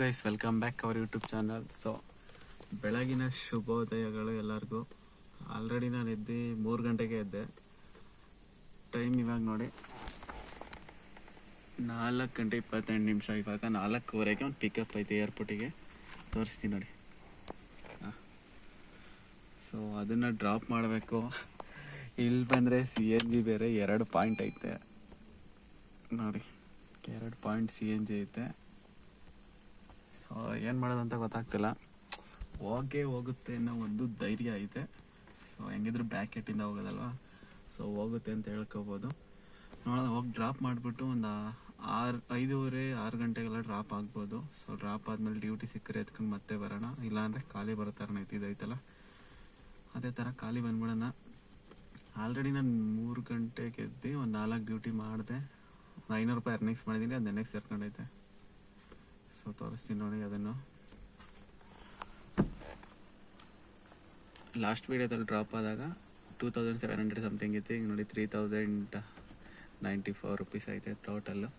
Guys welcome back our YouTube channel so ಬೆಳಗಿನ ಶುಭೋದಯಗಳು ಎಲ್ಲರಿಗೂ. ಆಲ್ರೆಡಿ ನಾನು ಎದ್ದು ಮೂರು ಗಂಟೆಗೆ ಎದ್ದೆ. ಟೈಮ್ ಇವಾಗ ನೋಡಿ. ನಾಲ್ಕು ಗಂಟೆ ಇಪ್ಪತ್ತೆಂಟು ನಿಮಿಷ. ಇವಾಗ ನಾಲ್ಕೂವರೆಗೆ ಒಂದು ಪಿಕಪ್ ಐತೆ ಏರ್ಪೋರ್ಟಿಗೆ ತೋರಿಸ್ತೀನಿ ನೋಡಿ. ಸೊ ಅದನ್ನು ಡ್ರಾಪ್ ಮಾಡಬೇಕು. ಇಲ್ಲಿ ಬಂದರೆ ಸಿ ಎನ್ ಜಿ ಬೇರೆ ಎರಡು ಪಾಯಿಂಟ್ ಐತೆ. ನೋಡಿ. ಎರಡು ಪಾಯಿಂಟ್ ಸಿ ಎನ್ ಜಿ ಐತೆ. ಸೊ ಏನು ಮಾಡೋದಂತ ಗೊತ್ತಾಗ್ತಿಲ್ಲ. ಹೋಗೇ ಹೋಗುತ್ತೆ ಅನ್ನೋ ಒಂದು ಧೈರ್ಯ ಐತೆ. ಸೊ ಹೆಂಗಿದ್ರು ಬ್ಯಾಕೆಟಿಂದ ಹೋಗೋದಲ್ವ? ಸೊ ಹೋಗುತ್ತೆ ಅಂತ ಹೇಳ್ಕೋಬೋದು. ನೋಡೋಣ, ಹೋಗಿ ಡ್ರಾಪ್ ಮಾಡಿಬಿಟ್ಟು ಒಂದು ಆರು, ಐದೂವರೆ, ಆರು ಗಂಟೆಗೆಲ್ಲ ಡ್ರಾಪ್ ಆಗ್ಬೋದು. ಸೊ ಡ್ರಾಪ್ ಆದಮೇಲೆ ಡ್ಯೂಟಿ ಸಿಕ್ಕರೆ ಎತ್ಕೊಂಡು ಮತ್ತೆ ಬರೋಣ. ಇಲ್ಲಾಂದರೆ ಖಾಲಿ ಬರೋ ಥರನೇ ಐತೆ ಇದೈತಲ್ಲ ಅದೇ ಥರ ಖಾಲಿ ಬಂದ್ಬಿಡೋಣ. ಆಲ್ರೆಡಿ ನಾನು ಮೂರು ಗಂಟೆಗೆ ಎದ್ದು ಒಂದು ನಾಲ್ಕು ಡ್ಯೂಟಿ ಮಾಡಿದೆ. ಒಂದು ಐನೂರು ರೂಪಾಯಿ ಅರ್ನಿಂಗ್ಸ್ ಮಾಡಿದ್ದೀನಿ ಅದು ನೆನೆಗೆ ಸೇರ್ಕೊಂಡೈತೆ ಸೊ ತೋರಿಸ್ತೀನಿ ನೋಡಿ ಅದನ್ನು. ಲಾಸ್ಟ್ ವೀಡಿಯೋದಲ್ಲಿ ಡ್ರಾಪ್ ಆದಾಗ two thousand seven hundred something ಇತ್ತು. ಈಗ ನೋಡಿ three thousand ninety four rupees ಐತೆ ಟೋಟಲ್ಲು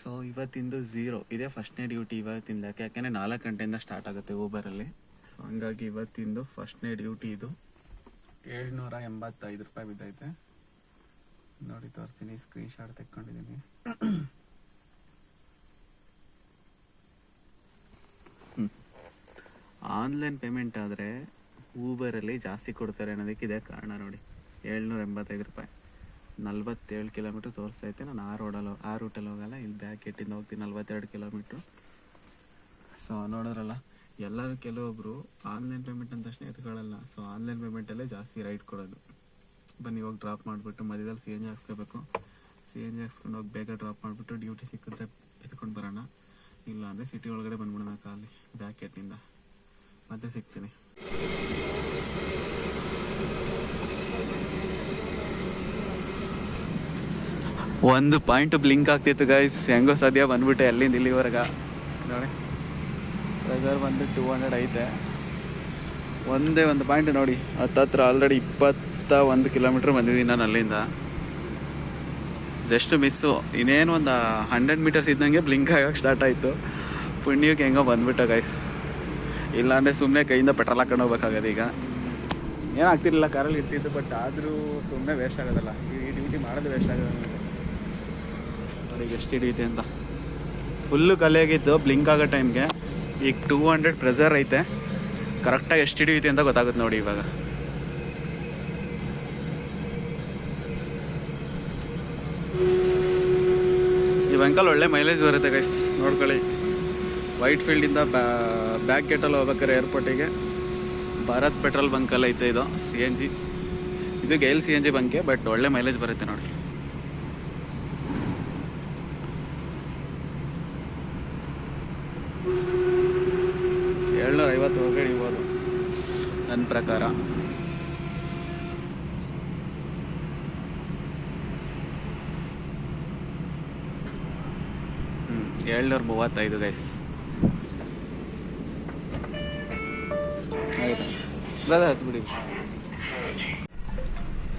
ಸೊ ಇವತ್ತಿಂದು ಝೀರೋ ಇದೇ ಫಸ್ಟ್ನೇ ಡ್ಯೂಟಿ ಇವತ್ತಿಂದ ಯಾಕೆಂದರೆ ನಾಲ್ಕು ಗಂಟೆಯಿಂದ ಸ್ಟಾರ್ಟ್ ಆಗುತ್ತೆ ಊಬರಲ್ಲಿ ಸೊ ಹಂಗಾಗಿ ಇವತ್ತಿಂದು ಫಸ್ಟ್ನೇ ಡ್ಯೂಟಿ ಇದು. ಏಳ್ನೂರ ಎಂಬತ್ತೈದು ರೂಪಾಯಿ ಬಿದ್ದೈತೆ. ನೋಡಿ, ತೋರಿಸ್ತೀನಿ ಸ್ಕ್ರೀನ್ಶಾಟ್ ತೆಕ್ಕೊಂಡಿದ್ದೀನಿ. ಆನ್ಲೈನ್ ಪೇಮೆಂಟ್ ಆದರೆ ಊಬರಲ್ಲಿ ಜಾಸ್ತಿ ಕೊಡ್ತಾರೆ ಅನ್ನೋದಕ್ಕೆ ಇದೇ ಕಾರಣ ನೋಡಿ. ಏಳ್ನೂರ ಎಂಬತ್ತೈದು ರೂಪಾಯಿ. ನಲ್ವತ್ತೇಳು ಕಿಲೋಮೀಟ್ರ್ ತೋರಿಸ್ತೈತೆ ನಾನು ಆ ರೋಡಲ್ಲಿ ಆ ರೂಟಲ್ಲಿ ಹೋಗಲ್ಲ. ಇಲ್ಲಿ ಬ್ಯಾಕ್ ಎಟ್ಟಿಂದ ಹೋಗ್ತೀನಿ. ನಲ್ವತ್ತೆರಡು ಕಿಲೋಮೀಟ್ರು. ಸೊ ನೋಡೋರಲ್ಲ, ಎಲ್ಲರೂ ಕೆಲವೊಬ್ಬರು ಆನ್ಲೈನ್ ಪೇಮೆಂಟ್ ಅಂದ ತಕ್ಷಣ ಎತ್ಕೊಳ್ಳಲ್ಲ ಸೊ ಆನ್ಲೈನ್ ಪೇಮೆಂಟಲ್ಲೇ ಜಾಸ್ತಿ ರೈಟ್ ಕೊಡೋದು. ಬನ್ನಿ, ಇವಾಗ ಡ್ರಾಪ್ ಮಾಡಿಬಿಟ್ಟು ಮಧ್ಯದಲ್ಲಿ ಸಿ ಎನ್ ಜಿ ಹಾಕ್ಸ್ಕೋಬೇಕು. ಸಿ ಎನ್ ಜಿ ಹಾಕ್ಸ್ಕೊಂಡು ಹೋಗಿ ಬೇಗ ಡ್ರಾಪ್ ಮಾಡಿಬಿಟ್ಟು ಡ್ಯೂಟಿ ಸಿಕ್ಕಿದ್ರೆ ಎತ್ಕೊಂಡು ಬರೋಣ. ಇಲ್ಲ ಅಂದರೆ ಸಿಟಿ ಒಳಗಡೆ ಬಂದ್ಬಿಡೋಣ ಖಾಲಿ ಬ್ಯಾಕ್ ಎಟ್ಟಿಂದ ಮತ್ತೆ ಸಿಗ್ತೀನಿ ಒಂದು ಪಾಯಿಂಟ್ ಬ್ಲಿಂಕ್ ಆಗ್ತಿತ್ತು ಗೈಸ್ ಹೆಂಗೋ ಸದ್ಯ ಬಂದ್ಬಿಟ್ಟೆ ಅಲ್ಲಿಂದ ಇಲ್ಲಿವರೆಗೆ. ನೋಡಿ. ಪ್ರೆಸರ್ ಬಂದು ಟೂ ಹಂಡ್ರೆಡ್ ಐತೆ. ಒಂದೇ ಒಂದು ಪಾಯಿಂಟ್ ನೋಡಿ. ಹತ್ತತ್ರ ಆಲ್ರೆಡಿ ಇಪ್ಪತ್ತ ಒಂದು ಕಿಲೋಮೀಟ್ರ್ ಬಂದಿದ್ದೀನಿ ನಾನು ಅಲ್ಲಿಂದ. ಜಸ್ಟ್ ಮಿಸ್ಸು ಇನ್ನೇನು ಒಂದು ಹಂಡ್ರೆಡ್ ಮೀಟರ್ಸ್ ಇದ್ದಂಗೆ ಬ್ಲಿಂಕ್ ಆಗೋಕೆ ಸ್ಟಾರ್ಟ್ ಆಯಿತು. ಪುಣ್ಯಕ್ಕೆ ಹೆಂಗೋ ಬಂದ್ಬಿಟ್ಟ ಗೈಸ್ ಇಲ್ಲಾಂದರೆ ಸುಮ್ಮನೆ ಕೈಯಿಂದ ಪೆಟ್ರೋಲ್ ಹಾಕೊಂಡು ಹೋಗ್ಬೇಕಾಗದೆ ಈಗ. ಏನಾಗ್ತಿರ್ಲಿಲ್ಲ ಕಾರಲ್ಲಿ ಇರ್ತಿತ್ತು ಬಟ್ ಆದರೂ ಸುಮ್ಮನೆ ವೇಸ್ಟ್ ಆಗೋದಲ್ಲ. ಈ ಡ್ಯೂಟಿ ಮಾಡೋದು ವೇಸ್ಟ್ ಆಗೋದು ನೋಡಿ ಎಷ್ಟು ಹಿಡಿಯುತ್ತೆ ಅಂತ. ಫುಲ್ಲು ಕಲೆಯಾಗಿತ್ತು ಬ್ಲಿಂಕ್ ಆಗೋ ಟೈಮ್ಗೆ ಈಗ ಟೂ ಹಂಡ್ರೆಡ್ ಪ್ರೆಸರ್ ಐತೆ. ಕರೆಕ್ಟಾಗಿ ಎಷ್ಟು ಹಿಡಿಯುತ್ತೆ ಅಂತ ಗೊತ್ತಾಗುತ್ತೆ ನೋಡಿ ಇವಾಗ. ಈ ವೆಂಕಲ್ ಒಳ್ಳೆ ಮೈಲೇಜ್ ಬರುತ್ತೆ ಗೈಸ್ ನೋಡ್ಕೊಳ್ಳಿ. ವೈಟ್ ಫೀಲ್ಡಿಂದ ಬ್ಯಾಕ್ ಗೇಟಲ್ಲಿ ಹೋಗ್ಬೇಕಾರೆ ಏರ್ಪೋರ್ಟಿಗೆ ಭಾರತ್ ಪೆಟ್ರೋಲ್ ಬಂಕಲ್ಲಿ ಐತೆ ಇದು ಸಿ ಎನ್ ಜಿ ಇದು ಗೈಲ್ ಸಿ ಎನ್ ಜಿ ಬಂಕೆ ಬಟ್ ಒಳ್ಳೆ ಮೈಲೇಜ್ ಬರುತ್ತೆ ನೋಡಿ. ಏಳ್ನೂರ ಐವತ್ತು ಹೋಗಿ ಇರ್ಬೋದು ನನ್ನ ಪ್ರಕಾರ. ಹ್ಞೂ ಏಳ್ನೂರ ಮೂವತ್ತೈದು ಗೈಸ್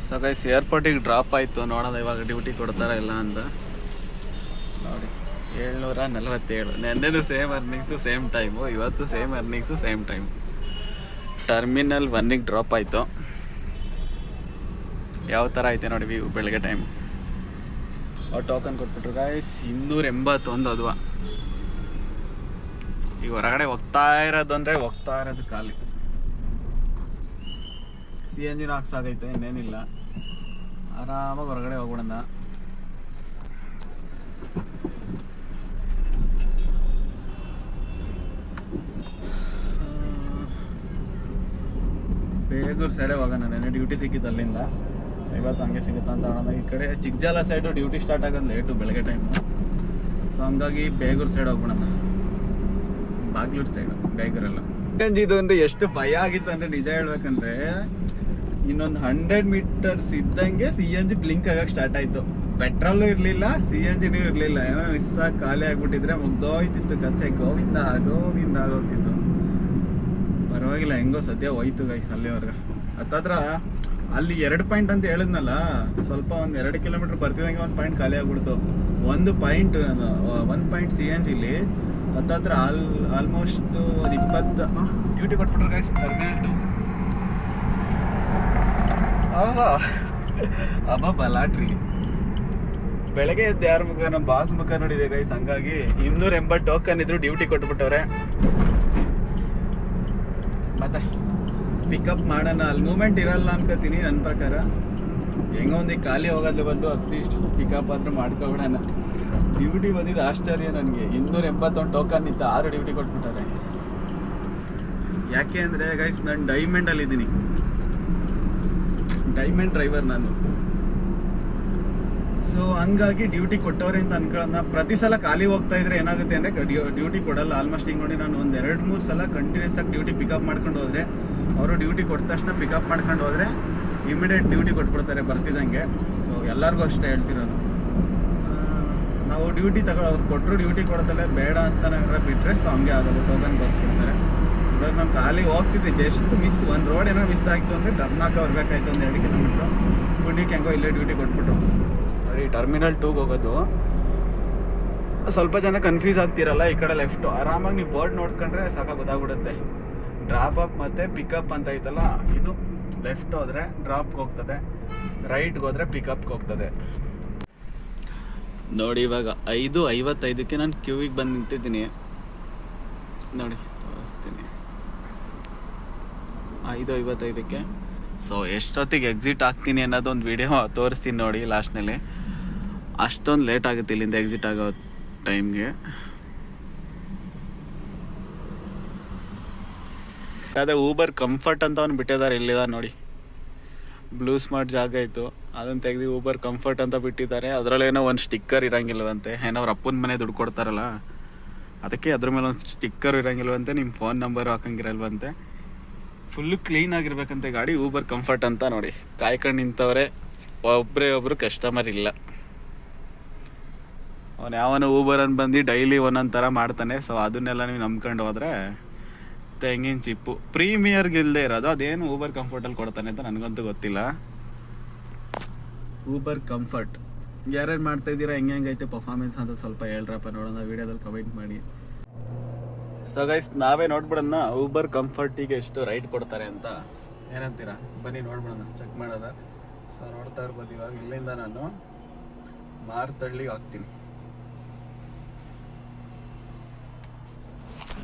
ಸೊ ಗೈಸ್ ಏರ್ಪೋರ್ಟಿಗೆ ಡ್ರಾಪ್ ಆಯಿತು. ನೋಡೋಣ ಇವಾಗ ಡ್ಯೂಟಿ ಕೊಡ್ತಾರ ಇಲ್ಲ ಅಂತ. ನೋಡಿ, ಏಳ್ನೂರ ನಲವತ್ತೇಳು. ನೆನ್ನೆನೂ ಸೇಮ್ ಅರ್ನಿಂಗ್ಸು ಸೇಮ್ ಟೈಮು ಇವತ್ತು same earnings same time terminal ಒನ್ನಿಗೆ drop ಆಯಿತು. ಯಾವ ಥರ ಐತೆ ನೋಡಿ ವ್ಯೂ ಬೆಳಗ್ಗೆ ಟೈಮ್ ಅವ್ರು ಟೋಕನ್ ಕೊಟ್ಬಿಟ್ರು ಗಾಯ್ಸ್ ಇನ್ನೂರ ಎಂಬತ್ತೊಂದು ಅದುವ. ಈಗ ಹೊರಗಡೆ ಹೋಗ್ತಾ ಇರೋದು ಅಂದರೆ ಹೋಗ್ತಾ ಇರೋದು ಖಾಲಿ. ಸಿ ಎನ್ ಜಿನ ಹಾಕ್ಸಾಗೈತೆ ಇನ್ನೇನಿಲ್ಲ. ಆರಾಮಾಗಿ ಹೊರಗಡೆ ಹೋಗ್ಬಿಡೋಣ. ಬೇಗೂರು ಸೈಡೆ ಹೋಗೋಣ, ನೆನೆ ಡ್ಯೂಟಿ ಸಿಕ್ಕಿತ್ತು ಅಲ್ಲಿಂದ. ಸೊ ಹಂಗೆ ಸಿಗುತ್ತಾ ಅಂತ ನೋಡೋಣ. ಈ ಕಡೆ ಚಿಕ್ಕಜಾಲ ಸೈಡು ಡ್ಯೂಟಿ ಸ್ಟಾರ್ಟ್ ಆಗೋದು ಲೇಟು ಬೆಳಗ್ಗೆ ಟೈಮು ಸೊ ಹಂಗಾಗಿ ಬೇಗೂರು ಸೈಡ್ ಹೋಗ್ಬಿಡೋಣ. ಬಾಗ್ಲೂರು ಸೈಡು ಬೇಗೂರೆಲ್ಲ ಇದು ಅಂದರೆ ಎಷ್ಟು ಭಯ ಆಗಿತ್ತು ಅಂದ್ರೆ ನಿಜ ಹೇಳ್ಬೇಕಂದ್ರೆ ಇನ್ನೊಂದು ಹಂಡ್ರೆಡ್ ಮೀಟರ್ಸ್ ಇದ್ದಂಗೆ ಸಿ ಎನ್ ಜಿ ಬ್ಲಿಂಕ್ ಆಗಕ್ಕೆ ಸ್ಟಾರ್ಟ್ ಆಯ್ತು. ಪೆಟ್ರೋಲು ಇರಲಿಲ್ಲ ಸಿ ಎನ್ ಜಿನೂ ಇರಲಿಲ್ಲ. ಏನೋ ಮಿಸ್ ಆಗಿ ಖಾಲಿ ಆಗ್ಬಿಟ್ಟಿದ್ರೆ ಮುಗ್ದೋಯ್ತಿತ್ತು ಕಥೆ. ಗೋವಿಂದ ಗೋವಿಂದ ಆಗೋಗ್ತಿತ್ತು. ಪರವಾಗಿಲ್ಲ, ಹೆಂಗೋ ಸದ್ಯ ಹೋಯ್ತು ಗೈಸ್ ಅಲ್ಲಿವರೆಗೆ. ಹತ್ತತ್ರ ಅಲ್ಲಿ ಎರಡು ಪಾಯಿಂಟ್ ಅಂತ ಹೇಳಿದ್ನಲ್ಲ, ಸ್ವಲ್ಪ ಒಂದು ಎರಡು ಕಿಲೋಮೀಟರ್ ಬರ್ತಿದಂಗೆ ಒಂದು ಪಾಯಿಂಟ್ ಖಾಲಿ ಆಗ್ಬಿಡ್ತು. ಒಂದು ಪಾಯಿಂಟ್ ಒಂದು ಪಾಯಿಂಟ್ ಸಿ ಎನ್ ಜಿಲಿ ಹತ್ತತ್ರ ಆಲ್ ಆಲ್ಮೋಸ್ಟ್ ಒಂದು ಇಪ್ಪತ್ತು ಡ್ಯೂಟಿ ಕೊಟ್ಬಿಟ್ರೆ ಗೈಸ್ ಟರ್ಮಿನಲ್ ಅಬ್ಬಾ ಲಾಟ್ರಿ. ಬೆಳಗ್ಗೆ ಎದ್ದು ಯಾರ ಮುಖ? ನಮ್ಮ ಬಾಸ್ ಮುಖ ನೋಡಿದೆ ಗೈಸ್ ಹಂಗಾಗಿ ಇನ್ನೂರ ಎಂಬತ್ತು ಟೋಕನ್ ಇದ್ರು ಡ್ಯೂಟಿ ಕೊಟ್ಬಿಟ್ಟವ್ರೆ. ಮತ್ತೆ ಪಿಕಪ್ ಮಾಡೋಣ. ಅಲ್ಲಿ ಮೂಮೆಂಟ್ ಇರಲ್ಲ ಅನ್ಕೋತೀನಿ ನನ್ನ ಪ್ರಕಾರ. ಹೆಂಗೋ ಒಂದು ಖಾಲಿ ಹೋಗೋದು ಬಂದು ಅಟ್ಲೀಸ್ಟ್ ಪಿಕಪ್ ಆದ್ರೂ ಮಾಡ್ಕೊಬಿಡೋಣ. ಡ್ಯೂಟಿ ಬಂದಿದ್ದು ಆಶ್ಚರ್ಯ ನನಗೆ. ಇನ್ನೂರ ಎಂಬತ್ತೊಂದು ಟೋಕನ್ ಇತ್ತು ಆರು ಡ್ಯೂಟಿ ಕೊಟ್ಬಿಟ್ಟಾರೆ ಯಾಕೆ ಅಂದರೆ ಗೈಸ್ ನಾನು ಡೈಮಂಡಲ್ಲಿ ಡೈಮಂಡ್ ಡ್ರೈವರ್ ನಾನು. ಸೊ ಹಂಗಾಗಿ ಡ್ಯೂಟಿ ಕೊಟ್ಟವ್ರೆ ಅಂತ ಅನ್ಕೊಳ್ಳೋಣ. ಪ್ರತಿ ಸಲ ಖಾಲಿ ಹೋಗ್ತಾ ಇದ್ರೆ ಏನಾಗುತ್ತೆ ಅಂದರೆ ಡ್ಯೂಟಿ ಕೊಡಲ್ಲ. ಆಲ್ಮೋಸ್ಟ್ ಹಿಂಗೆ ನೋಡಿ ನಾನು ಒಂದು ಎರಡು, ಮೂರು ಸಲ ಕಂಟಿನ್ಯೂಸ್ ಆಗಿ ಡ್ಯೂಟಿ ಪಿಕಪ್ ಮಾಡ್ಕೊಂಡು ಹೋದರೆ, ಅವರು ಡ್ಯೂಟಿ ಕೊಟ್ಟ ತಕ್ಷಣ ಪಿಕಪ್ ಮಾಡ್ಕೊಂಡು ಹೋದರೆ ಇಮಿಡಿಯೇಟ್ ಡ್ಯೂಟಿ ಕೊಟ್ಬಿಡ್ತಾರೆ ಬರ್ತಿದ್ದಂಗೆ ಸೊ ಎಲ್ಲರಿಗೂ ಅಷ್ಟೇ ಹೇಳ್ತಿರೋದು. ನಾವು ಡ್ಯೂಟಿ ತಗೋ, ಅವ್ರು ಕೊಟ್ಟರು ಡ್ಯೂಟಿ ಕೊಡೋದಲ್ಲೇ ಬೇಡ ಅಂತ ಬಿಟ್ಟರೆ ಸೊ ಹಂಗೆ ಆಗೋದು. ಟೋಕನ್ ಬರ್ಸ್ಬಿಡ್ತಾರೆ. ಇವಾಗ ನಾನು ಖಾಲಿ ಹೋಗ್ತಿದ್ದೆ ಜಸ್ಟ್ ಮಿಸ್ ಒಂದು ರೋಡ್ ಏನೋ ಮಿಸ್ ಆಯಿತು ಅಂದರೆ ಡರ್ನಾಕ ಬರ್ಬೇಕಾಯ್ತು ಒಂದು ಎರಡು ಕಿಲೋಮೀಟ್ರು ಪುಣ್ಯಕ್ಕೆ ಹೆಂಗೋ ಇಲ್ಲೇ ಡ್ಯೂಟಿ ಕೊಟ್ಬಿಟ್ಟು. ನೋಡಿ ಟರ್ಮಿನಲ್ ಟೂಗೆ ಹೋಗೋದು. ಸ್ವಲ್ಪ ಜನ ಕನ್ಫ್ಯೂಸ್ ಆಗ್ತಿರಲ್ಲ ಈ ಕಡೆ ಲೆಫ್ಟು ಆರಾಮಾಗಿ ನೀವು ಬೋರ್ಡ್ ನೋಡ್ಕೊಂಡ್ರೆ ಸಾಕಾಗಿ ಗೊತ್ತಾಗ್ಬಿಡುತ್ತೆ. ಡ್ರಾಪ್ ಅಪ್ ಮತ್ತು ಪಿಕಪ್ ಅಂತ ಐತಲ್ಲ, ಇದು ಲೆಫ್ಟ್ ಹೋದರೆ ಡ್ರಾಪ್ಗೆ ಹೋಗ್ತದೆ. ರೈಟ್ಗೆ ಹೋದರೆ ಪಿಕಪ್ಗೆ ಹೋಗ್ತದೆ. ನೋಡಿ ಇವಾಗ ಐದು ಐವತ್ತೈದಕ್ಕೆ ನಾನು ಕ್ಯೂವಿಗೆ ಬಂದು ನಿಂತಿದ್ದೀನಿ. ನೋಡಿ ತೋರಿಸ್ತೀನಿ ಐದು ಐವತ್ತೈದಕ್ಕೆ. ಸೊ ಎಷ್ಟೊತ್ತಿಗೆ ಎಕ್ಸಿಟ್ ಆಗ್ತೀನಿ ಅನ್ನೋದೊಂದು ವಿಡಿಯೋ ತೋರಿಸ್ತೀನಿ ನೋಡಿ ಲಾಸ್ಟ್ನಲ್ಲಿ ಅಷ್ಟೊಂದು ಲೇಟ್ ಆಗುತ್ತೆ ಇಲ್ಲಿಂದ ಎಕ್ಸಿಟ್ ಆಗೋ ಟೈಮ್ಗೆ ಅದೇ ಊಬರ್ ಕಂಫರ್ಟ್ ಅಂತ ಅವ್ನು ಬಿಟ್ಟಿದ್ದಾರೆ ಇಲ್ಲಿದ ನೋಡಿ. ಬ್ಲೂ ಸ್ಮಾರ್ಟ್ ಜಾಗ ಇತ್ತು. ಅದನ್ನು ತೆಗೆದು ಊಬರ್ ಕಂಫರ್ಟ್ ಅಂತ ಬಿಟ್ಟಿದ್ದಾರೆ. ಅದರಲ್ಲೇನೋ ಒಂದು ಸ್ಟಿಕ್ಕರ್ ಇರಂಗಿಲ್ವಂತೆ. ಏನೋ ಅವ್ರ ಅಪ್ಪನ ಮನೆ ದುಡ್ಡು ಕೊಡ್ತಾರಲ್ಲ. ಅದಕ್ಕೆ ಅದ್ರ ಮೇಲೆ ಒಂದು ಸ್ಟಿಕ್ಕರ್ ಇರಂಗಿಲ್ವಂತೆ. ನಿಮ್ಮ ಫೋನ್ ನಂಬರ್ ಹಾಕಂಗಿರಲ್ವಂತೆ. ಫುಲ್ಲು ಕ್ಲೀನ್ ಆಗಿರ್ಬೇಕಂತ ಗಾಡಿ ಊಬರ್ ಕಂಫರ್ಟ್ ಅಂತ ನೋಡಿ. ಕಾಯ್ಕೊಂಡು ನಿಂತವ್ರೆ ಒಬ್ಬರೇ ಒಬ್ರು ಕಸ್ಟಮರ್ ಇಲ್ಲ. ಅವನು ಯಾವನ ಊಬರ್ ಅನ್ ಬಂದು ಡೈಲಿ ಒಂದೊಂದು ಥರ ಮಾಡ್ತಾನೆ ಸೊ ಅದನ್ನೆಲ್ಲ ನೀವು ನಂಬ್ಕೊಂಡು ಹೋದ್ರೆ ತೆಂಗಿನ ಚಿಪ್ಪು. ಪ್ರೀಮಿಯರ್ಗೆ ಇಲ್ಲದೆ ಇರೋದು, ಅದೇನು ಊಬರ್ ಕಂಫರ್ಟಲ್ಲಿ ಕೊಡ್ತಾನೆ ಅಂತ ನನಗಂತೂ ಗೊತ್ತಿಲ್ಲ. ಊಬರ್ ಕಂಫರ್ಟ್ ಯಾರ್ಯಾರು ಮಾಡ್ತಾ ಇದ್ದೀರಾ, ಹೆಂಗೆ ಹೆಂಗೈತೆ ಪರ್ಫಾರ್ಮೆನ್ಸ್ ಅಂತ ಸ್ವಲ್ಪ ಹೇಳ್ರಪ್ಪ ನೋಡೋಣ ವಿಡಿಯೋದಲ್ಲಿ ಕಮೆಂಟ್ ಮಾಡಿ. ಸೊ ಗೈಸ್ ನಾವೇ ನೋಡ್ಬಿಡೋಣ ಊಬರ್ ಕಂಫರ್ಟಿಗೆ ಎಷ್ಟು ರೈಟ್ ಕೊಡ್ತಾರೆ ಅಂತ. ಏನಂತೀರಾ? ಬನ್ನಿ ನೋಡ್ಬಿಡೋಣ ಚೆಕ್ ಮಾಡೋದ. ಸೊ ನೋಡ್ತಾ ಇರ್ಬೋದು ಇವಾಗ. ಇಲ್ಲಿಂದ ನಾನು ಮಾರ್ತಳ್ಳಿಗೆ ಹಾಕ್ತೀನಿ.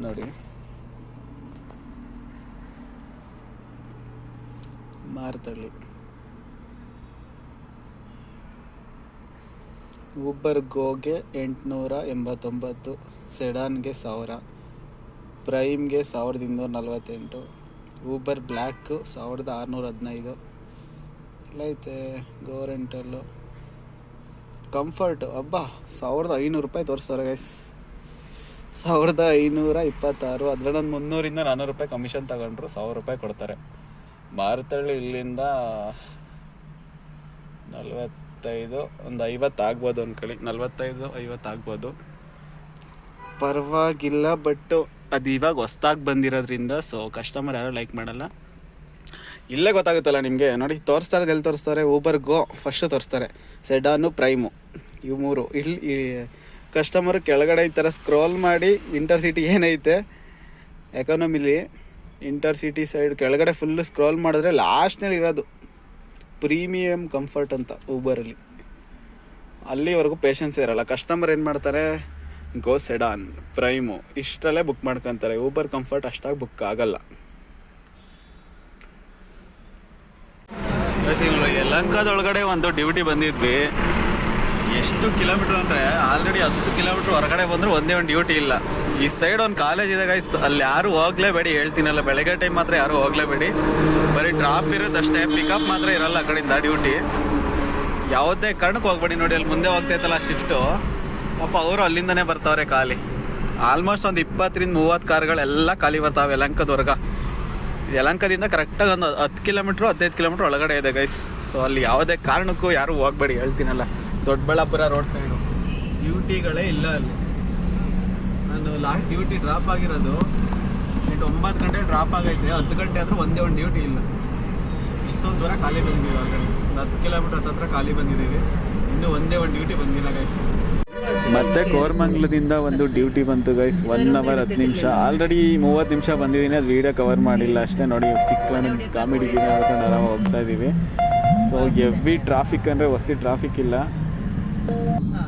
ನೋಡಿ. ಮಾರ್ತಳ್ಳಿ ಊಬರ್ ಗೋಗೆ ಎಂಟುನೂರ ಎಂಬತ್ತೊಂಬತ್ತು ಸೆಡಾನ್ಗೆ ಸಾವಿರ. ಪ್ರೈಮ್ಗೆ ಸಾವಿರದ ಇನ್ನೂರ ನಲ್ವತ್ತೆಂಟು ಊಬರ್ ಬ್ಲ್ಯಾಕು ಸಾವಿರದ ಆರುನೂರ ಹದಿನೈದು. ಎಲ್ಲ ಐತೆ ಗೋರೆಂಟಲ್ಲು ಕಂಫರ್ಟು ಅಬ್ಬಾ, ಸಾವಿರದ ಐನೂರು ರೂಪಾಯಿ ತೋರಿಸ್ತಾರೆ ಗೈಸ್ ಸಾವಿರದ ಐನೂರ ಇಪ್ಪತ್ತಾರು. ಅದರಲ್ಲೊಂದು ಮುನ್ನೂರಿಂದ ನಾನ್ನೂರು ರೂಪಾಯಿ ಕಮಿಷನ್ ತಗೊಂಡ್ರು, ಸಾವಿರ ರೂಪಾಯಿ ಕೊಡ್ತಾರೆ. ಮಾರ್ತಳ್ಳಿ ಇಲ್ಲಿಂದ ನಲವತ್ತೈದು, ಒಂದು ಐವತ್ತು ಆಗ್ಬೋದು ಅಂದ್ಕೊಳ್ಳಿ ನಲವತ್ತೈದು, ಐವತ್ತು ಆಗ್ಬೋದು. ಪರವಾಗಿಲ್ಲ ಬಟ್ ಅದು ಇವಾಗ ಹೊಸ್ದಾಗಿ ಬಂದಿರೋದ್ರಿಂದ ಸೊ ಕಸ್ಟಮರ್ ಯಾರು ಲೈಕ್ ಮಾಡಲ್ಲ. ಇಲ್ಲೇ ಗೊತ್ತಾಗುತ್ತಲ್ಲ ನಿಮಗೆ. ನೋಡಿ, ತೋರಿಸ್ತಾರೆ, ಎಲ್ಲಿ ತೋರಿಸ್ತಾರೆ? ಊಬರ್ ಗೋ ಫಸ್ಟ್ ತೋರಿಸ್ತಾರೆ. ಸೆಡಾನು ಪ್ರೈಮು ಇವು ಮೂರು. ಇಲ್ಲಿ ಕಸ್ಟಮರ್ ಕೆಳಗಡೆ ಈ ಥರ ಸ್ಕ್ರೋಲ್ ಮಾಡಿ ಇಂಟರ್ ಸಿಟಿ ಏನೈತೆ? ಎಕಾನಮಿಲಿ ಇಂಟರ್ ಸಿಟಿ ಸೈಡ್ ಕೆಳಗಡೆ ಫುಲ್ಲು ಸ್ಕ್ರೋಲ್ ಮಾಡಿದ್ರೆ ಲಾಸ್ಟ್ನಲ್ಲಿ ಇರೋದು. ಪ್ರೀಮಿಯಮ್ ಕಂಫರ್ಟ್ ಅಂತ ಊಬರಲ್ಲಿ ಅಲ್ಲಿವರೆಗೂ ಪೇಷನ್ಸ್ ಇರೋಲ್ಲ. ಕಸ್ಟಮರ್ ಏನು ಮಾಡ್ತಾರೆ? ಗೋ ಸೆಡಾನ್ ಪ್ರೈಮು ಇಷ್ಟರಲ್ಲೇ ಬುಕ್ ಮಾಡ್ಕೊತಾರೆ. ಊಬರ್ ಕಂಫರ್ಟ್ ಅಷ್ಟಾಗಿ ಬುಕ್ ಆಗಲ್ಲ. ಯಲಂಕದೊಳಗಡೆ ಒಂದು ಡ್ಯೂಟಿ ಬಂದಿದ್ವಿ. ಎಷ್ಟು ಕಿಲೋಮೀಟ್ರ್ ಅಂದರೆ ಆಲ್ರೆಡಿ ಹತ್ತು ಕಿಲೋಮೀಟ್ರ್ ಹೊರಗಡೆ ಬಂದರೂ ಒಂದೇ ಒಂದು ಡ್ಯೂಟಿ ಇಲ್ಲ. ಈ ಸೈಡ್ ಒಂದು ಕಾಲೇಜ್ ಇದೆ ಗೈಸ್ ಅಲ್ಲಿ ಯಾರು ಹೋಗ್ಲೇಬೇಡಿ. ಹೇಳ್ತೀನಲ್ಲ, ಬೆಳಗ್ಗೆ ಟೈಮ್ ಮಾತ್ರ ಯಾರು ಹೋಗ್ಲೇಬೇಡಿ. ಬರೀ ಡ್ರಾಪ್ ಇರುತ್ತಷ್ಟೇ ಪಿಕಪ್ ಮಾತ್ರ ಇರಲ್ಲ ಆ ಕಡೆಯಿಂದ ಡ್ಯೂಟಿ ಯಾವುದೇ ಕಾರಣಕ್ಕೆ ಹೋಗ್ಬೇಡಿ ನೋಡಿ, ಅಲ್ಲಿ ಮುಂದೆ ಹೋಗ್ತೈತಲ್ಲ ಶಿಫ್ಟು ಪಾಪ ಅವರು ಅಲ್ಲಿಂದನೇ ಬರ್ತಾವ್ರೆ ಖಾಲಿ. ಆಲ್ಮೋಸ್ಟ್ ಒಂದು ಇಪ್ಪತ್ತರಿಂದ ಮೂವತ್ತು ಕಾರ್ಗಳೆಲ್ಲ ಖಾಲಿ ಬರ್ತಾವೆ ಯಲಂಕದವರೆಗ ಯಲಂಕದಿಂದ ಕರೆಕ್ಟಾಗಿ ಒಂದು ಹತ್ತು ಕಿಲೋಮೀಟ್ರು, ಹದಿನೈದು ಕಿಲೋಮೀಟ್ರ್ ಒಳಗಡೆ ಇದೆ ಗೈಸ್ ಸೊ ಅಲ್ಲಿ ಯಾವುದೇ ಕಾರಣಕ್ಕೂ ಯಾರು ಹೋಗ್ಬೇಡಿ, ಹೇಳ್ತೀನಲ್ಲ. ದೊಡ್ಡಬಳ್ಳಾಪುರ ರೋಡ್ ಸೈಡು ಡ್ಯೂಟಿಗಳೇ ಇಲ್ಲ ಅಲ್ಲಿ. ನಾನು ಲಾಸ್ಟ್ ಡ್ಯೂಟಿ ಡ್ರಾಪ್ ಆಗಿರೋದು ಎಂಟು ಒಂಬತ್ತು ಗಂಟೆ ಡ್ರಾಪ್ ಆಗೈತೆ. ಹತ್ತು ಗಂಟೆ ಆದರೂ ಒಂದೇ ಒಂದು ಡ್ಯೂಟಿ ಇಲ್ಲ. ಇಷ್ಟೊಂದು ದೂರ ಖಾಲಿ ಬಂದಿದ್ದೀವಿ ಕಡೆ ಒಂದು ಹತ್ತು ಕಿಲೋಮೀಟ್ರ್ ಹತ್ತತ್ರ ಖಾಲಿ ಬಂದಿದ್ದೀವಿ. ಇನ್ನೂ ಒಂದೇ ಒಂದು ಡ್ಯೂಟಿ ಬಂದಿಲ್ಲ ಗೈಸ್ ಮತ್ತೆ ಕೋರ್ಮಂಗ್ಲದಿಂದ ಒಂದು ಡ್ಯೂಟಿ ಬಂತು ಗೈಸ್ ಒನ್ ಅವರ್ ಹತ್ತು ನಿಮಿಷ. ಆಲ್ರೆಡಿ ಮೂವತ್ತು ನಿಮಿಷ ಬಂದಿದ್ದೀನಿ. ಅದು ವೀಡಿಯೋ ಕವರ್ ಮಾಡಿಲ್ಲ ಅಷ್ಟೇ. ನೋಡಿ ಚಿಕ್ಕ ಕಾಮಿಡಿ ಗಿಡ ಮಾಡ್ಕೊಂಡು ಹೋಗ್ತಾ ಇದ್ದೀವಿ. ಸೊ ಎವ್ರಿ ಟ್ರಾಫಿಕ್ ಅಂದರೆ ಹೊಸಿ ಟ್ರಾಫಿಕ್ ಇಲ್ಲ.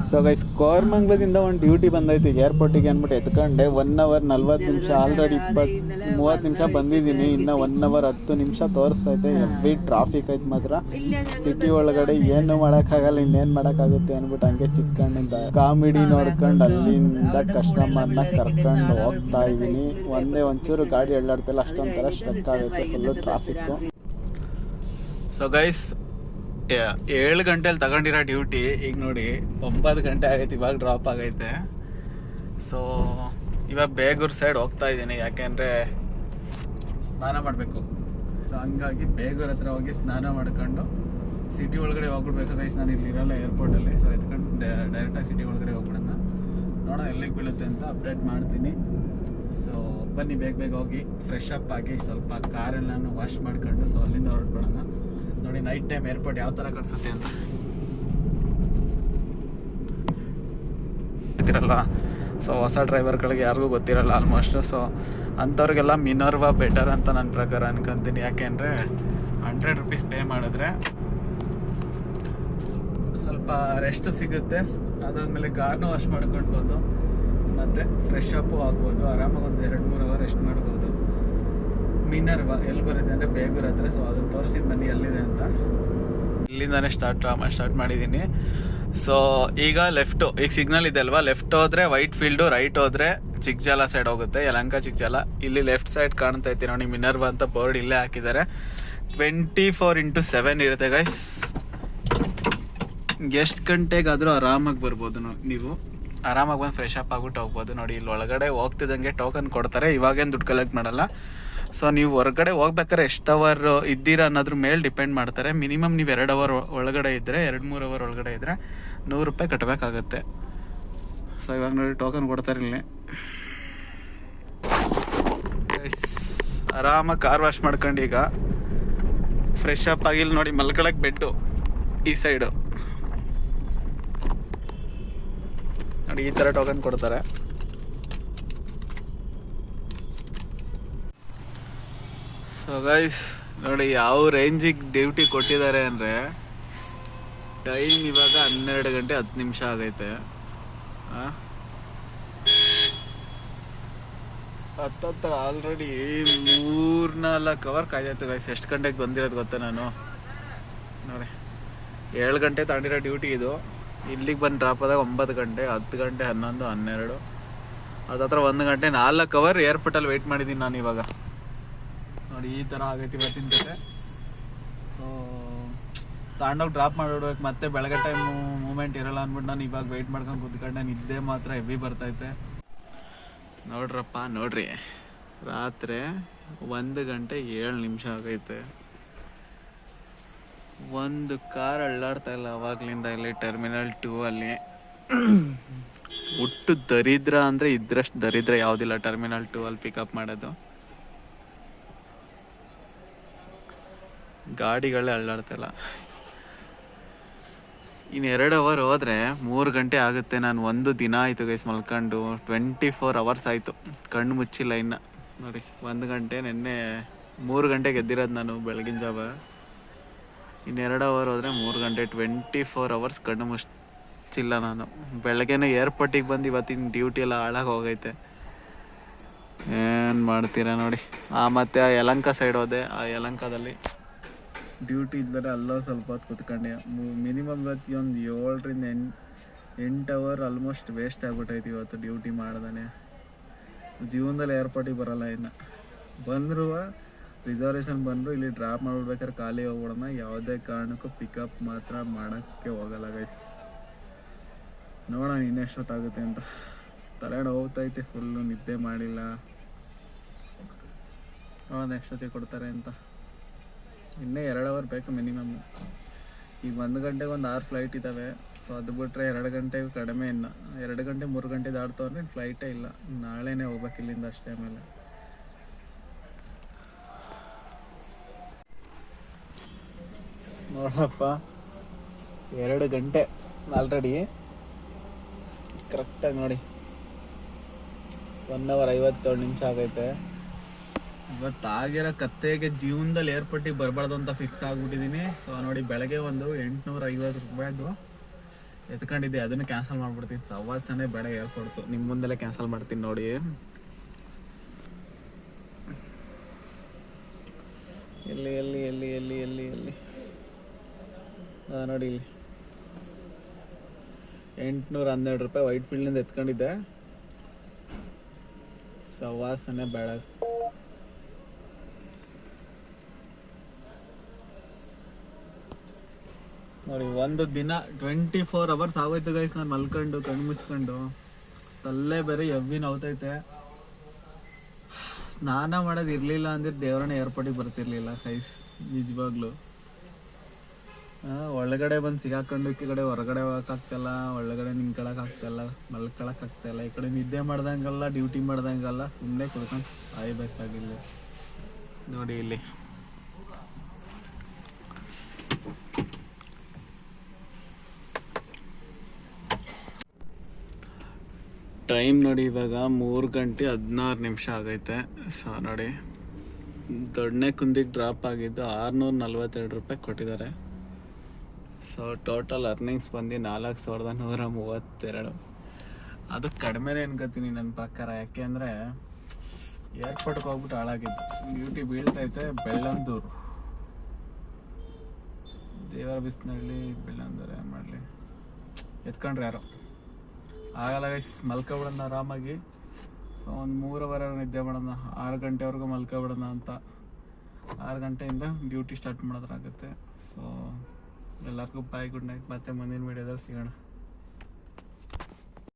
ಸೊ ಗೈಸ್ ಕೋರ್ಮಂಗ್ಲದಿಂದ ಒಂದು ಡ್ಯೂಟಿ ಬಂದೈತಿ. ಏರ್ಪೋರ್ಟಿಗೆ ಅಂದ್ಬಿಟ್ಟು ಎತ್ಕೊಂಡೆ. ಒನ್ ಅವರ್ ನಲ್ವತ್ತು ನಿಮಿಷ ಆಲ್ರೆಡಿ ಇಪ್ಪತ್ತು ಮೂವತ್ತು ನಿಮಿಷ ಬಂದಿದ್ದೀನಿ. ಇನ್ನು ಒನ್ ಅವರ್ ಹತ್ತು ನಿಮಿಷ ತೋರಿಸ್ತೈತೆ ಎವ್ರಿ ಟ್ರಾಫಿಕ್ ಐತೆ ಮಾತ್ರ. ಸಿಟಿ ಒಳಗಡೆ ಏನು ಮಾಡೋಕ್ಕಾಗಲ್ಲ ಇನ್ನೇನು ಮಾಡೋಕ್ಕಾಗುತ್ತೆ ಅಂದ್ಬಿಟ್ಟು ಹಂಗೆ ಚಿಕ್ಕಣ್ಣಿಂದ ಕಾಮಿಡಿ ನೋಡ್ಕೊಂಡು ಅಲ್ಲಿಂದ ಕಸ್ಟಮರ್ನ ಕರ್ಕೊಂಡು ಹೋಗ್ತಾ ಇದ್ದೀನಿ. ಒಂದೇ ಒಂಚೂರು ಗಾಡಿ ಎಳ್ಳಾಡ್ತಿಲ್ಲ ಅಷ್ಟೊಂಥರ ಸ್ಟ್ರಕ್ ಆಗುತ್ತೆ ಫುಲ್ಲು ಟ್ರಾಫಿಕ್ಕು ಸೊ ಗೈಸ್ ಏಳು ಗಂಟೆಲಿ ತಗೊಂಡಿರೋ ಡ್ಯೂಟಿ, ಈಗ ನೋಡಿ ಒಂಬತ್ತು ಗಂಟೆ ಆಗೈತೆ, ಇವಾಗ ಡ್ರಾಪ್ ಆಗೈತೆ. ಸೊ ಇವಾಗ ಬೇಗೂರು ಸೈಡ್ ಹೋಗ್ತಾ ಇದ್ದೀನಿ, ಯಾಕೆಂದರೆ ಸ್ನಾನ ಮಾಡಬೇಕು. ಸೊ ಹಂಗಾಗಿ ಬೇಗೂರ್ ಹತ್ರ ಹೋಗಿ ಸ್ನಾನ ಮಾಡ್ಕೊಂಡು ಸಿಟಿ ಒಳಗಡೆ ಹೋಗ್ಬಿಡ್ಬೇಕು ಗೈಸ್ ನಾನು ಇಲ್ಲಿ ಇರೋಲ್ಲ ಏರ್ಪೋರ್ಟಲ್ಲಿ ಸೊ ಎತ್ಕೊಂಡು ಡೈರೆಕ್ಟಾಗಿ ಸಿಟಿ ಒಳಗಡೆ ಹೋಗ್ಬಿಡೋಣ. ನೋಡೋಣ ಎಲ್ಲಿಗೆ ಬೀಳುತ್ತೆ ಅಂತ ಅಪ್ಡೇಟ್ ಮಾಡ್ತೀನಿ. ಸೊ ಬನ್ನಿ, ಬೇಗ ಬೇಗ ಹೋಗಿ ಫ್ರೆಶ್ ಅಪ್ ಆಗಿ ಸ್ವಲ್ಪ ಕಾರೆಲ್ಲ ನಾನು ವಾಶ್ ಮಾಡ್ಕೊಂಡು ಸೊ ಅಲ್ಲಿಂದ ಹೊರಟ್ಬಿಡೋಣ. ನೋಡಿ ನೈಟ್ ಟೈಮ್ ಏರ್ಪೋರ್ಟ್ ಯಾವ ಥರ ಕಾಣಿಸುತ್ತೆ ಅಂತ. ಗೊತ್ತಿರಲ್ಲ. ಸೊ ಹೊಸ ಡ್ರೈವರ್ಗಳಿಗೆ ಯಾರಿಗೂ ಗೊತ್ತಿರಲ್ಲ ಆಲ್ಮೋಸ್ಟ್ ಸೊ ಅಂಥವ್ರಿಗೆಲ್ಲ ಮಿನರ್ವಾ ಬೆಟರ್ ಅಂತ ನನ್ನ ಪ್ರಕಾರ ಅನ್ಕೊಂತೀನಿ. ಯಾಕೆಂದರೆ ಹಂಡ್ರೆಡ್ ರುಪೀಸ್ ಪೇ ಮಾಡಿದ್ರೆ ಸ್ವಲ್ಪ ರೆಸ್ಟ್ ಸಿಗುತ್ತೆ. ಅದಾದಮೇಲೆ ಕಾರ್ನು ವಾಶ್ ಮಾಡ್ಕೊಳ್ಬೋದು. ಮತ್ತು ಫ್ರೆಶ್ ಅಪ್ಪು ಆಗ್ಬೋದು ಆರಾಮಾಗಿ ಒಂದು ಎರಡು ಮೂರು ಅವರ್ ರೆಸ್ಟ್ ಮಾಡ್ಬೋದು. ಮಿನರ್ವಾ ಎಲ್ಲಿ ಬರುತ್ತೆ ಅಂದರೆ ಬೇಗೂರ್ ಹತ್ರ. ಸೊ ಅದನ್ನು ತೋರಿಸಿ ಬನ್ನಿ, ಎಲ್ಲಿದೆ ಅಂತ. ಇಲ್ಲಿಂದಾನೇ ಸ್ಟಾರ್ಟ್ ಸ್ಟಾರ್ಟ್ ಮಾಡಿದ್ದೀನಿ ಸೊ ಈಗ ಲೆಫ್ಟು ಈಗ ಸಿಗ್ನಲ್ ಇದೆ ಅಲ್ವಾ? ಲೆಫ್ಟ್ ಹೋದ್ರೆ ವೈಟ್ ಫೀಲ್ಡು ರೈಟ್ ಹೋದ್ರೆ ಚಿಕ್ಕಜಾಲ ಸೈಡ್ ಹೋಗುತ್ತೆ. ಯಲಂಕ ಚಿಕ್ಜಾಲ ಇಲ್ಲಿ ಲೆಫ್ಟ್ ಸೈಡ್ ಕಾಣ್ತಾ ಇತ್ತು ನೋಡಿ ಮಿನರ್ವಾ ಅಂತ ಬೋರ್ಡ್ ಇಲ್ಲೇ ಹಾಕಿದ್ದಾರೆ. ಟ್ವೆಂಟಿ ಫೋರ್ ಇಂಟು ಸೆವೆನ್ ಇರುತ್ತೆ ಗೈಸ್ ಎಷ್ಟು ಗಂಟೆಗಾದರೂ ಆರಾಮಾಗಿ ಬರ್ಬೋದು ನೀವು. ಆರಾಮಾಗಿ ಬಂದು ಫ್ರೆಶ್ ಅಪ್ ಆಗ್ಬಿಟ್ಟು ಹೋಗ್ಬೋದು ನೋಡಿ. ಇಲ್ಲಿ ಒಳಗಡೆ ಹೋಗ್ತಿದ್ದಂಗೆ ಟೋಕನ್ ಕೊಡ್ತಾರೆ. ಇವಾಗೇನು ದುಡ್ಡು ಕಲೆಕ್ಟ್ ಮಾಡಲ್ಲ. ಸೊ ನೀವು ಹೊರಗಡೆ ಹೋಗ್ಬೇಕಾದ್ರೆ ಎಷ್ಟು ಅವರ್ ಇದ್ದೀರಾ ಅನ್ನೋದ್ರ ಮೇಲೆ ಡಿಪೆಂಡ್ ಮಾಡ್ತಾರೆ. ಮಿನಿಮಮ್ ನೀವು ಎರಡು ಅವರ್ ಒಳಗಡೆ ಇದ್ದರೆ ಎರಡು ಮೂರು ಅವರ್ ಒಳಗಡೆ ಇದ್ದರೆ ನೂರು ರೂಪಾಯಿ ಕಟ್ಟಬೇಕಾಗತ್ತೆ ಸೊ ಇವಾಗ ನೋಡಿ ಟೋಕನ್ ಕೊಡ್ತಾರೆ ಇಲ್ಲಿ. ಆರಾಮಾಗಿ ಕಾರ್ ವಾಶ್ ಮಾಡ್ಕೊಂಡು ಈಗ ಫ್ರೆಶ್ ಅಪ್ ಆಗಿ ಇಲ್ಲಿ ನೋಡಿ ಮಲ್ಕೊಳಕ್ಕೆ ಬೆಡ್ಡು ಈ ಸೈಡು ನೋಡಿ ಈ ಥರ ಟೋಕನ್ ಕೊಡ್ತಾರೆ. ಸೊ ಗೈಸ್ ನೋಡಿ ಯಾವ ರೇಂಜಿಗೆ ಡ್ಯೂಟಿ ಕೊಟ್ಟಿದ್ದಾರೆ ಅಂದರೆ ಟೈಮ್ ಇವಾಗ ಹನ್ನೆರಡು ಗಂಟೆ ಹತ್ತು ನಿಮಿಷ ಆಗೈತೆ? ಹತ್ತತ್ರ ಆಲ್ರೆಡಿ ಮೂರ್ನಾಲ್ಕು ಅವರ್ ಕಾಯ್ದಾಯ್ತು ಗೈಸ್ ಎಷ್ಟು ಗಂಟೆಗೆ ಬಂದಿರೋದು ಗೊತ್ತಾ ನಾನು? ನೋಡಿ, ಏಳು ಗಂಟೆ ತಗೊಂಡಿರೋ ಡ್ಯೂಟಿ ಇದು. ಇಲ್ಲಿಗೆ ಬಂದು ಡ್ರಾಪ್ ಆದಾಗ ಒಂಬತ್ತು ಗಂಟೆ, ಹತ್ತು ಗಂಟೆ, ಹನ್ನೊಂದು, ಹನ್ನೆರಡು. ಅದತ್ರ ಒಂದು ಗಂಟೆ ನಾಲ್ಕು ಅವರ್ ಏರ್ಪೋರ್ಟಲ್ಲಿ ವೆಯ್ಟ್ ಮಾಡಿದ್ದೀನಿ ನಾನು ಇವಾಗ. ನೋಡಿ, ಈ ಥರ ಆಗೈತಿ ಇವತ್ತಿನ ಜೊತೆ. ಸೊ ತಗೊಂಡೋಗಿ ಡ್ರಾಪ್ ಮಾಡಿಬಿಡ್ಬೇಕು. ಮತ್ತೆ ಬೆಳಗ್ಗೆ ಟೈಮ್ ಮೂಮೆಂಟ್ ಇರಲ್ಲ ಅಂದ್ಬಿಟ್ಟು ನಾನು ಇವಾಗ ವೆಯ್ಟ್ ಮಾಡ್ಕೊಂಡು ಕೂತ್ಕೊಂಡು ನಾನು ಇದ್ದೇ ಮಾತ್ರ ಹೆವಿ ಬರ್ತೈತೆ ನೋಡ್ರಪ್ಪ, ನೋಡ್ರಿ. ರಾತ್ರಿ ಒಂದು ಗಂಟೆ ಏಳು ನಿಮಿಷ ಆಗೈತೆ. ಒಂದು ಕಾರ್ ಅಳ್ಳಾಡ್ತಾ ಇಲ್ಲ ಅವಾಗ್ಲಿಂದ ಇಲ್ಲಿ ಟರ್ಮಿನಲ್ ಟೂ ಅಲ್ಲಿ. ಒಟ್ಟು ದರಿದ್ರ ಅಂದರೆ ಇದ್ರಷ್ಟು ದರಿದ್ರ ಯಾವುದಿಲ್ಲ ಟರ್ಮಿನಲ್ ಟೂ ಅಲ್ಲಿ ಪಿಕಪ್ ಮಾಡೋದು. ಗಾಡಿಗಳೇ ಅಳ್ಳಾಡ್ತಿಲ್ಲ ಇನ್ನು ಎರಡು ಅವರ್ ಹೋದರೆ ಮೂರು ಗಂಟೆ ಆಗುತ್ತೆ. ನಾನು ಒಂದು ದಿನ ಆಯಿತು ಗೈಸ್ ಮಲ್ಕೊಂಡು. ಟ್ವೆಂಟಿ ಫೋರ್ ಅವರ್ಸ್ ಆಯಿತು. ಕಣ್ಣು ಮುಚ್ಚಿಲ್ಲ ಇನ್ನು. ನೋಡಿ, ಒಂದು ಗಂಟೆ ನಿನ್ನೆ ಮೂರು ಗಂಟೆಗೆ ಗೆದ್ದಿರೋದು ನಾನು ಬೆಳಗಿನ ಜಾವ. ಇನ್ನೆರಡು ಅವರ್ ಹೋದರೆ ಮೂರು ಗಂಟೆ ಟ್ವೆಂಟಿ ಫೋರ್ ಅವರ್ಸ್ ಕಣ್ಣು ಮುಚ್ಚಿಲ್ಲ ನಾನು. ಬೆಳಗ್ಗೆನೇ ಏರ್ಪೋರ್ಟಿಗೆ ಬಂದು ಇವತ್ತಿನ ಡ್ಯೂಟಿ ಎಲ್ಲ ಹಾಳಾಗಿ ಹೋಗೈತೆ. ಏನು ಮಾಡ್ತೀರಾ ನೋಡಿ. ಆ ಮತ್ತೆ ಆ ಯಲಂಕ ಸೈಡ್ ಹೋದೆ, ಆ ಯಲಂಕದಲ್ಲಿ. ಡ್ಯೂಟಿ ಇದ್ದರೆ ಅಲ್ಲ ಸ್ವಲ್ಪ ಹೊತ್ತು ಕುತ್ಕೊಂಡೆ. ಮಿನಿಮಮ್ ಇವತ್ತು ಒಂದು ಏಳರಿಂದ ಎಂಟು ಎಂಟು ಅವರ್ ಆಲ್ಮೋಸ್ಟ್ ವೇಸ್ಟ್ ಆಗ್ಬಿಟ್ಟೈತಿ ಇವತ್ತು ಡ್ಯೂಟಿ ಮಾಡ್ದಾನೆ. ಜೀವನದಲ್ಲಿ ಏರ್ಪೋರ್ಟಿಗೆ ಬರಲ್ಲ ಇನ್ನು. ಬಂದರೂ ರಿಸರ್ವೇಷನ್ ಬಂದರು, ಇಲ್ಲಿ ಡ್ರಾಪ್ ಮಾಡ್ಬಿಡ್ಬೇಕಾದ್ರೆ ಖಾಲಿ ಹೋಗ್ಬಿಡೋಣ. ಯಾವುದೇ ಕಾರಣಕ್ಕೂ ಪಿಕಪ್ ಮಾತ್ರ ಮಾಡೋಕ್ಕೆ ಹೋಗಲ್ಲ ಗೈಸ್ ನೋಡೋಣ ಇನ್ನೆಷ್ಟೊತ್ತಾಗುತ್ತೆ ಅಂತ. ತಲೆನೋವು ಹೋಗ್ತೈತೆ ಫುಲ್ಲು ನಿದ್ದೆ ಮಾಡಿಲ್ಲ. ನೋಡೋಣ ಎಷ್ಟೊತ್ತಿಗೆ ಕೊಡ್ತಾರೆ ಅಂತ. ಇನ್ನೇ ಎರಡು ಅವರ್ ಬೇಕು ಮಿನಿಮಮ್ ಈಗ ಒಂದು ಗಂಟೆಗೆ ಒಂದು ಆರು ಫ್ಲೈಟ್ ಇದ್ದಾವೆ ಸೊ ಅದು ಬಿಟ್ಟರೆ ಎರಡು ಗಂಟೆಗೂ ಕಡಿಮೆ ಇನ್ನ. ಎರಡು ಗಂಟೆ, ಮೂರು ಗಂಟೆ ದಾಟ್ತು ಅಂದರೆ ಫ್ಲೈಟೇ ಇಲ್ಲ. ನಾಳೆನೇ ಹೋಗ್ಬೇಕು ಇಲ್ಲಿಂದ ಅಷ್ಟೇ ಆಮೇಲೆ. ನೋಡಪ್ಪ, ಎರಡು ಗಂಟೆ ಆಲ್ರೆಡಿ ಕರೆಕ್ಟಾಗಿ ನೋಡಿ. ಒನ್ ಅವರ್ ಐವತ್ತೇಳು ನಿಮಿಷ ಆಗೈತೆ. ಇವತ್ತಾಗಿರೋ ಕತ್ತೆಗೆ ಜೀವನದಲ್ಲಿ ಏರ್ಪಟ್ಟಿ ಬರಬಾರ್ದು ಅಂತ ಫಿಕ್ಸ್ ಆಗಿಬಿಟ್ಟಿದ್ದೀನಿ ಸೊ ನೋಡಿ, ಬೆಳಗ್ಗೆ ಒಂದು ಎಂಟುನೂರ ಐವತ್ತು ರೂಪಾಯಿದು ಎತ್ಕೊಂಡಿದ್ದೆ. ಅದನ್ನು ಕ್ಯಾನ್ಸಲ್ ಮಾಡ್ಬಿಡ್ತೀನಿ. ಸವಾಸನೆ ಬೆಳಗ್ಗೆ ಏರ್ಪಡ್ತು ನಿಮ್ಮ ಮುಂದಲ್ಲೇ ಕ್ಯಾನ್ಸಲ್ ಮಾಡ್ತೀನಿ ನೋಡಿ. ಎಲ್ಲಿ ಎಲ್ಲಿ ಎಲ್ಲಿ ಎಲ್ಲಿ ಎಲ್ಲಿ ಎಲ್ಲಿ? ಹಾಂ ನೋಡಿ ಇಲ್ಲಿ. ಎಂಟುನೂರ ಹನ್ನೆರಡು ರೂಪಾಯಿ ವೈಟ್ ಫೀಲ್ಡಿಂದ ಎತ್ಕೊಂಡಿದ್ದೆ. ಸವಾಸನೆ ಬೇಡ. ನೋಡಿ, ಒಂದು ದಿನ ಟ್ವೆಂಟಿ ಫೋರ್ ಅವರ್ಸ್ ಆಗೋಯ್ತು ಗೈಸ್ ನಾನು ಮಲ್ಕೊಂಡು, ಕಣ್ಣು ಮುಚ್ಕೊಂಡು. ತಲ್ಲೇ ಬೇರೆ ಎವ್ವಿ ನೋವ್ತೈತೆ. ಸ್ನಾನ ಮಾಡೋದು ಇರಲಿಲ್ಲ ಅಂದ್ರೆ ದೇವರನ್ನ ಏರ್ಪೋರ್ಟಿಗೆ ಬರ್ತಿರ್ಲಿಲ್ಲ ಕೈಸ್ ನಿಜವಾಗ್ಲು. ಒಳಗಡೆ ಬಂದು ಸಿಗಾಕೊಂಡು ಈ ಕಡೆ ಹೊರಗಡೆ ಹೋಗಕ್ಕಾಗ್ತಲ್ಲ ಒಳಗಡೆ ನಿಂಕೊಳಕ್ ಆಗ್ತಲ್ಲ, ಮಲ್ಕೊಳಕ್ ಆಗ್ತಲ್ಲ. ಈ ಕಡೆ ನಿದ್ದೆ ಮಾಡ್ದಂಗಲ್ಲ ಡ್ಯೂಟಿ ಮಾಡ್ದಂಗಲ್ಲ ಸುಮ್ಮನೆ ಕುಡ್ಕೊಂಡು ಸಾಯ್ಬೇಕಾಗಿಲ್ಲ. ನೋಡಿ ಇಲ್ಲಿ. ಟೈಮ್ ನೋಡಿ ಇವಾಗ ಮೂರು ಗಂಟೆ ಹದಿನಾರು ನಿಮಿಷ ಆಗೈತೆ. ಸೊ, ನೋಡಿ. ದೊಡ್ಡನೇ ಕುಂದಿಗೆ ಡ್ರಾಪ್ ಆಗಿದ್ದು ಆರುನೂರ ನಲ್ವತ್ತೆರಡು ರೂಪಾಯಿ ಕೊಟ್ಟಿದ್ದಾರೆ. ಸೊ ಟೋಟಲ್ ಅರ್ನಿಂಗ್ಸ್ ಬಂದು ನಾಲ್ಕು ಸಾವಿರದ ನೂರ ಮೂವತ್ತೆರಡು. ಅದು ಕಡಿಮೆನೇ ಅನ್ಕೋತೀನಿ ನನ್ನ ಪ್ರಕಾರ, ಯಾಕೆ ಅಂದರೆ ಏರ್ಪೋರ್ಟ್ಗೆ ಹೋಗ್ಬಿಟ್ಟು ಹಾಳಾಗಿದ್ದು. ಡ್ಯೂಟಿ ಬೀಳ್ತೈತೆ, ಬೆಳ್ಳಂದೂರು. ದೇವರ ಬಿಸ್ನಳ್ಳಿ, ಬೆಳ್ಳಂದೂರು, ಏನು ಮಾಡಲಿ? ಎತ್ಕೊಂಡ್ರೆ ಯಾರು. ಆಗಲ್ಲ ಗೈಸ್ ಮಲ್ಕೊಬಿಡೋಣ ಆರಾಮಾಗಿ. ಸೊ ಒಂದು ಮೂರುವರೆ ನಿದ್ದೆ ಮಾಡೋಣ. ಆರು ಗಂಟೆವರೆಗೂ ಮಲ್ಕೊಬಿಡೋಣ ಅಂತ. ಆರು ಗಂಟೆಯಿಂದ ಡ್ಯೂಟಿ ಸ್ಟಾರ್ಟ್ ಮಾಡೋದ್ರಾಗುತ್ತೆ ಸೊ ಎಲ್ಲರಿಗೂ ಬಾಯ್ ಗುಡ್ ನೈಟ್ ಮತ್ತೆ ಮುಂದಿನ ವೀಡಿಯೋದಲ್ಲಿ ಸಿಗೋಣ.